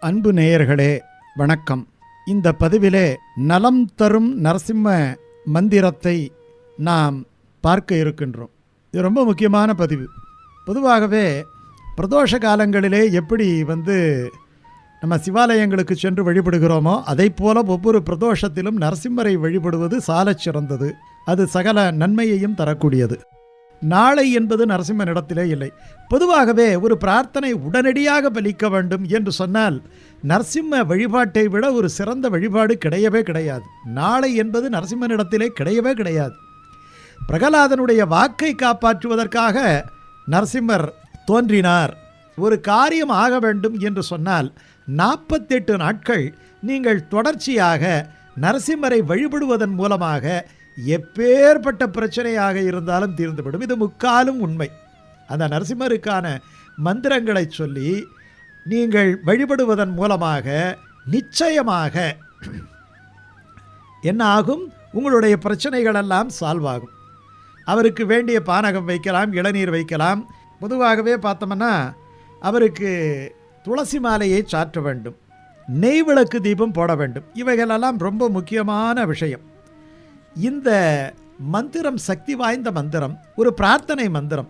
அன்பு நேயர்களே வணக்கம். இந்த பதிவிலே நலம் தரும் நரசிம்ம மந்திரத்தை நாம் பார்க்க இருக்கின்றோம். இது ரொம்ப முக்கியமான பதிவு. பொதுவாகவே பிரதோஷ காலங்களிலே எப்படி வந்து நம்ம சிவாலயங்களுக்கு சென்று வழிபடுகிறோமோ அதைப் போல ஒவ்வொரு பிரதோஷத்திலும் நரசிம்மரை வழிபடுவது சாலச் சிறந்தது. அது சகல நன்மையையும் தரக்கூடியது. நாளை என்பது நரசிம்மனிடத்திலே இல்லை. பொதுவாகவே ஒரு பிரார்த்தனை உடனடியாக பலிக்க வேண்டும் என்று சொன்னால் நரசிம்ம வழிபாட்டை விட ஒரு சிறந்த வழிபாடு கிடையவே கிடையாது. நாளை என்பது நரசிம்மனிடத்திலே கிடையவே கிடையாது. பிரகலாதனுடைய வாக்கை காப்பாற்றுவதற்காக நரசிம்மர் தோன்றினார். ஒரு காரியம் ஆக வேண்டும் என்று சொன்னால் நாற்பத்தெட்டு நாட்கள் நீங்கள் தொடர்ச்சியாக நரசிம்மரை வழிபடுவதன் மூலமாக எப்பேற்பட்ட பிரச்சனையாக இருந்தாலும் தீர்ந்துவிடும். இது முக்காலும் உண்மை. அந்த நரசிம்மருக்கான மந்திரங்களை சொல்லி நீங்கள் வழிபடுவதன் மூலமாக நிச்சயமாக என்ன ஆகும்? உங்களுடைய பிரச்சனைகள் எல்லாம் சால்வ் ஆகும். அவருக்கு வேண்டிய பானகம் வைக்கலாம் இளநீர் வைக்கலாம். பொதுவாகவே பார்த்தோம்னா அவருக்கு துளசி மாலையை சாற்ற வேண்டும். நெய் விளக்கு தீபம் போட வேண்டும். இவைகளெல்லாம் ரொம்ப முக்கியமான விஷயம். இந்த மந்திரம் சக்தி வாய்ந்த மந்திரம் ஒரு பிரார்த்தனை மந்திரம்.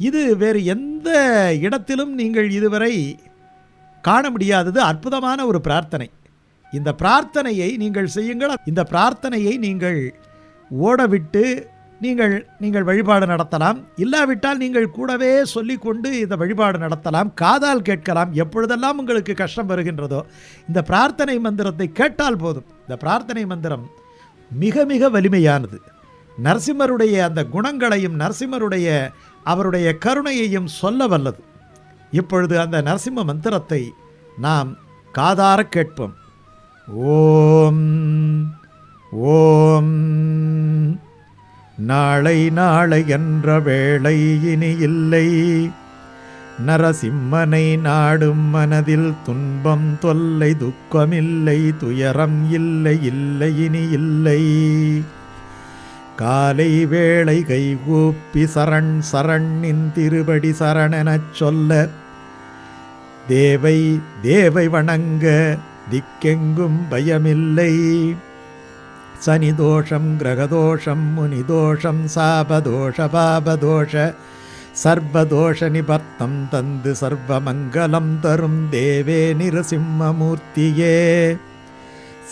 இது வேறு எந்த இடத்திலும் நீங்கள் இதுவரை காண முடியாதது அற்புதமான ஒரு பிரார்த்தனை. இந்த பிரார்த்தனையை நீங்கள் செய்யுங்கள். இந்த பிரார்த்தனையை நீங்கள் ஓடவிட்டு நீங்கள் நீங்கள் வழிபாடு நடத்தலாம். இல்லாவிட்டால் நீங்கள் கூடவே சொல்லிக்கொண்டு இந்த வழிபாடு நடத்தலாம். காதால் கேட்கலாம். எப்பொழுதெல்லாம் உங்களுக்கு கஷ்டம் வருகின்றதோ இந்த பிரார்த்தனை மந்திரத்தை கேட்டால் போதும். இந்த பிரார்த்தனை மந்திரம் மிக மிக வலிமையானது. நரசிம்மருடைய அந்த குணங்களையும் நரசிம்மருடைய அவருடைய கருணையையும் சொல்ல வல்லது. இப்பொழுது அந்த நரசிம்ம மந்திரத்தை நாம் காதார கேட்போம். ஓம் ஓம். நாளை நாளை என்ற வேளை இனி இல்லை. நரசிம்மனை நாடும் மனதில் துன்பம் தொல்லை துக்கமில்லை துயரம் இல்லை இல்லை இனி இல்லை. காலை வேளை கைகூப்பி சரண் சரண்ணின் திருபடி சரணெனச் சொல்ல தேவை தேவை வணங்க திக்கெங்கும் பயமில்லை. சனிதோஷம் கிரகதோஷம் முனிதோஷம் சாபதோஷ பாபதோஷ சர்வதோஷ நிபர்த்தம் தந்து சர்வமங்கலம் தரும் தேவே நிரசிம்மமூர்த்தியே.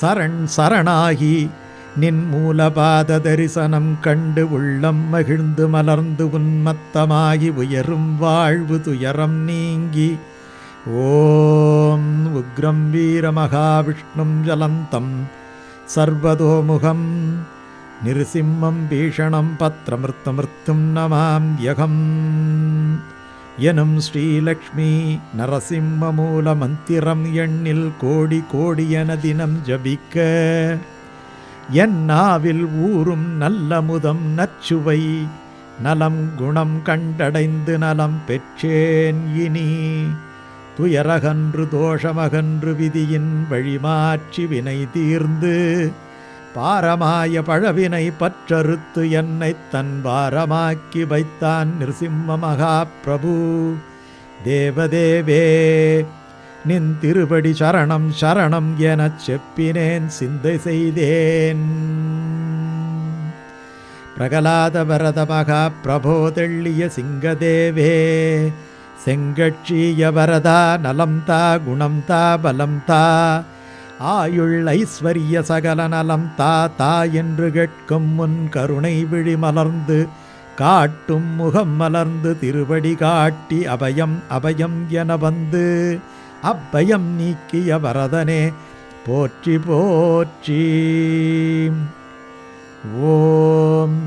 சரண் சரணாகி நின் மூலபாத தரிசனம் கண்டு உள்ளம் மகிழ்ந்து மலர்ந்து உன்மத்தமாகி உயரும் வாழ்வு துயரம் நீங்கி. ஓம் உக்ரம் வீரமகாவிஷ்ணும் ஜலந்தம் சர்வதோமுகம் நிருசிம்மம் பீஷணம் பத்திரமிருத்தமிருத்தும் நமாம்யகம் எனும் ஸ்ரீலக்ஷ்மி நரசிம்ம மூல மந்திரம் எண்ணில் கோடி கோடியன தினம் ஜபிக்க. என்னாவில் ஊறும் நல்ல முதம் நச்சுவை நலம் குணம் கண்டடைந்து நலம் பெற்றேன் இனி. துயரகன்று தோஷமகன்று விதியின் வழிமாற்றி வினை தீர்ந்து பாரமாய பழவினை பற்றறுத்து என்னை தன் பாரமாக்கி வைத்தான் நிருசிம்ம மகா பிரபு தேவதேவே நின் திருபடி சரணம் சரணம் எனச் செப்பினேன் சிந்தை செய்தேன். பிரகலாத வரத மகா பிரபோ தெள்ளிய சிங்கதேவே செங்கட்சிய வரதா நலம் தா குணம் தா பலம் தா ஆயுள் ஐஸ்வரிய சகல நலம் தாத்தா என்று கேட்கும் முன் கருணை விழி மலர்ந்து காட்டும் முகம் மலர்ந்து திருவடி காட்டி அபயம் அபயம் என வந்து அப்பயம் நீக்கிய வரதனே போற்றி போற்றி. ஓம்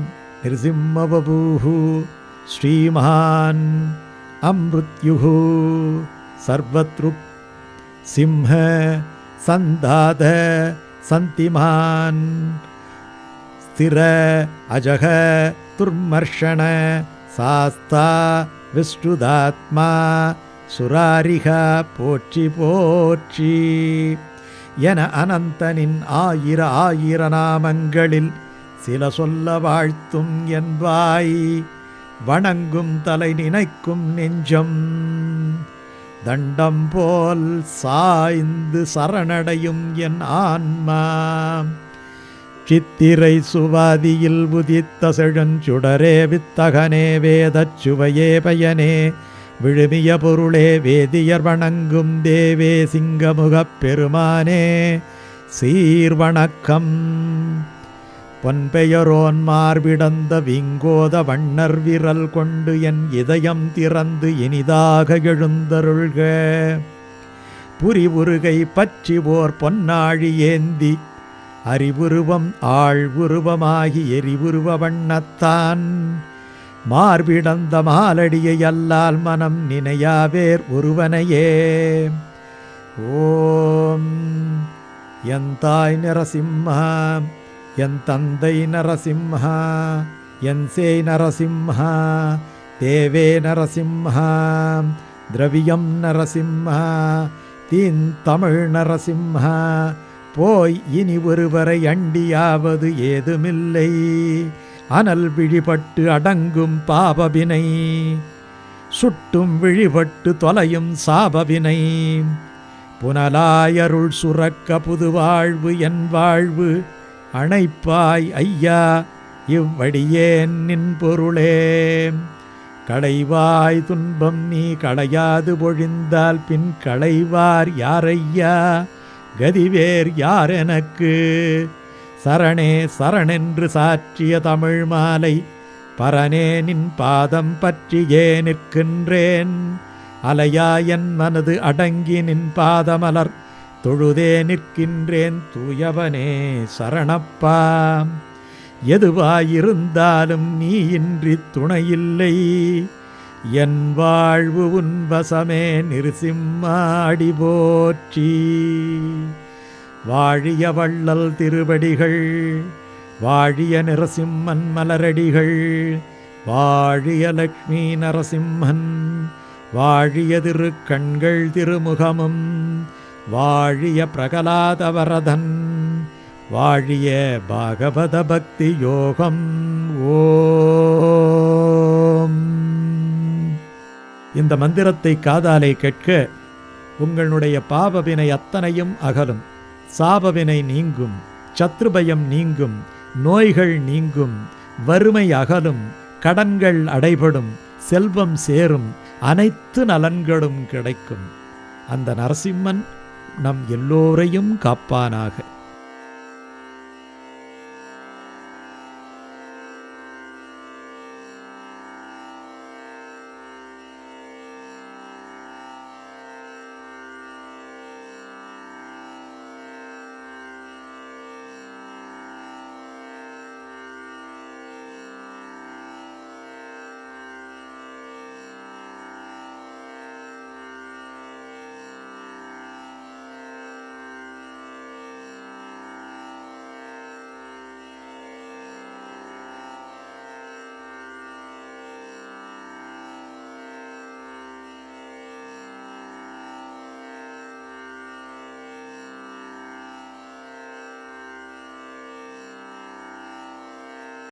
நிருசிம்மபூஹு ஸ்ரீமான் அம்ருத்யு சர்வத்ரு சிம்ஹ சந்தாத சந்திமான். ஸ்திர அஜக துர்மர்ஷண சாஸ்தா விஷ்ணுதாத்மா சுராரிகா போற்றி போற்றி. என அனந்தனின் ஆயிர ஆயிர நாமங்களில் சில சொல்ல வாழ்த்தும் என்பாய். வணங்கும் தலை நினைக்கும் நெஞ்சம். தண்டம் போல் சாய்ந்து சரணடையும் என் ஆன்மா. சித்திரை சுவாதியில் உதித்த செழஞ்சுடரே வித்தகனே வேதச் சுவையே பயனே. விழுமிய பொருளே வேதியர் வணங்கும் தேவே சிங்கமுகப் பெருமானே. சீர்வணக்கம். பொன்பெயரோன் மார்பிடந்த விங்கோத வண்ணர் விரல் கொண்டு என் இதயம் திறந்து இனிதாக எழுந்தருள்க. புரிவுருகை பற்றி ஓர் பொன்னாழி ஏந்தி அறிவுருவம் ஆள் உருவமாகி எரிவுருவ வண்ணத்தான். மார்பிடந்த மாலடியை அல்லால் மனம் நினையாவேர் ஒருவனையே. ஓம் என் தாய் நரசிம்மா என் தந்தை நரசிம்ஹா என் சேய் நரசிம்ஹா தேவே நரசிம்ஹா திரவியம் நரசிம்ஹா தீன் தமிழ் நரசிம்ஹா போய் இனி ஒருவரை அண்டியாவது ஏதுமில்லை. அனல் விழிபட்டு அடங்கும் பாபவினை சுட்டும் விழிபட்டு தொலையும் சாபவினை. புனலாயருள் சுரக்க புது வாழ்வு என் வாழ்வு அணைப்பாய் ஐயா இவ்வடியேன் நின் பொருளே. களைவாய் துன்பம் நீ களையாது பொழிந்தால் பின் களைவார் யாரையா கதிவேர் யார் எனக்கு சரணே சரணென்று சாற்றிய தமிழ் மாலை பரனே நின் பாதம் பற்றியே நிற்கின்றேன்? அலையா என் மனது அடங்கி நின் பாதமலர் தொழுதே நிற்கின்றேன் தூயவனே சரணப்பா. எதுவாயிருந்தாலும் நீ இன்றி துணையில்லை. என் வாழ்வு உன் வசமே நிருசிம்மாடி போற்றி. வாழிய வள்ளல் திருவடிகள் வாழிய நரசிம்மன் மலரடிகள் வாழிய லக்ஷ்மி நரசிம்மன் வாழிய திருக்கண்கள் திருமுகமும் வாழிய பிரகலாதவரதன் வாழிய பாகவத பக்தி யோகம் ஓம். இந்த மந்திரத்தை காதாலே கேட்க உங்களுடைய பாவவினை அத்தனையும் அகலும். சாபவினை நீங்கும் சத்ருபயம் நீங்கும் நோய்கள் நீங்கும் வறுமை அகலும் கடன்கள் அடைபடும் செல்வம் சேரும் அனைத்து நலன்களும் கிடைக்கும். அந்த நரசிம்மன் நம் எல்லோரையும் காப்பானாக.